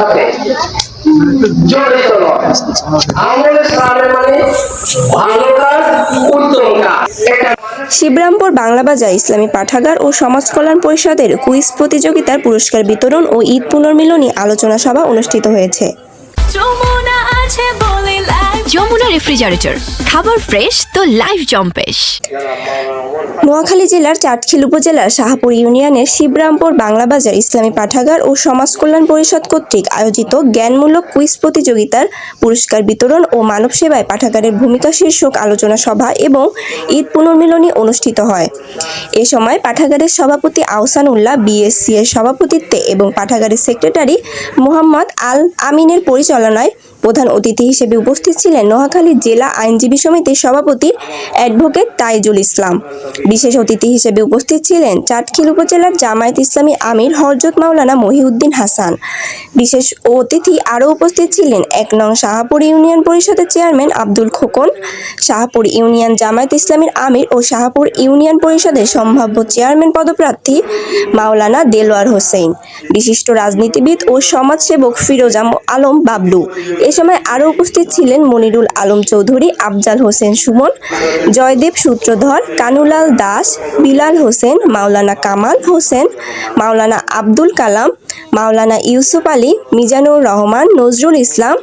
সাথে। জড়িত নয়। মানে ভালো কাজ উত্তম কাজ। এটা শিবরামপুর বাংলা বাজার ইসলামী পাঠাগার ও সমাজ কল্যাণ পরিষদের কুইজ প্রতিযোগিতার পুরস্কার বিতরণ ও ঈদ পুনর্মিলনী আলোচনা সভা অনুষ্ঠিত হয়েছে। যমুনা রেফ্রিজারেটর, খাবার ফ্রেশ তো লাইফ জম্পেশ। নোয়াখালী জেলার চাটখিল উপজেলার শাহপুর ইউনিয়নের শিবরামপুর বাংলা বাজার ইসলামী পাঠাগার ও সমাজ কল্যাণ পরিষদ কর্তৃক আয়োজিত জ্ঞানমূলক কুইজ প্রতিযোগিতার পুরস্কার বিতরণ ও মানব সেবায় পাঠাগারের ভূমিকা শীর্ষক আলোচনা সভা এবং ঈদ পুনর্মিলনী অনুষ্ঠিত হয়। এ সময় পাঠাগারের সভাপতি আহসান উল্লাহ বিএসসি এর সভাপতিত্বে এবং পাঠাগারের সেক্রেটারি মোহাম্মদ আল আমিনের পরিচালনায় প্রধান অতিথি হিসেবে উপস্থিত ছিলেন নোয়াখালী জেলা আইনজীবী সমিতির সভাপতি অ্যাডভোকেট তাইজুল ইসলাম। বিশেষ অতিথি হিসেবে উপস্থিত ছিলেন চাটখিল উপজেলার জামায়াত ইসলামী আমির হরজত মাওলানা মহিউদ্দিন হাসান। বিশেষ অতিথি আরও উপস্থিত ছিলেন এক নং শাহপুর ইউনিয়ন পরিষদের চেয়ারম্যান আব্দুল খোকন, শাহপুর ইউনিয়ন জামায়াত ইসলামীর আমির ও শাহপুর ইউনিয়ন পরিষদের সম্ভাব্য চেয়ারম্যান পদপ্রার্থী মাওলানা দেলোয়ার হোসেন। বিশিষ্ট রাজনীতিবিদ ও সমাজসেবক ফিরোজাম আলম বাবলু। এ সময় আরও উপস্থিত ছিলেন মনিরুল আলম চৌধুরী, আফজাল হোসেন সুমন, জয়দেব সূত্রধর, কানুলাল দাস, বিলাল হোসেন, মাওলানা কামাল হোসেন, মাওলানা আব্দুল কালাম, মাওলানা ইউসুফ আলী, মিজানুর রহমান, নজরুল ইসলাম,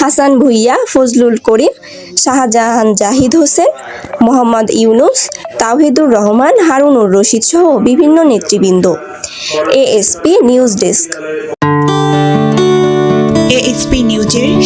হাসান ভুইয়া, ফজলুল করিম, শাহজাহান জাহিদ হোসেন, মোহাম্মদ ইউনুস, তাওহিদুর রহমান, হারুনুর রশিদ সহ বিভিন্ন নেতৃবৃন্দ। ASP news desk.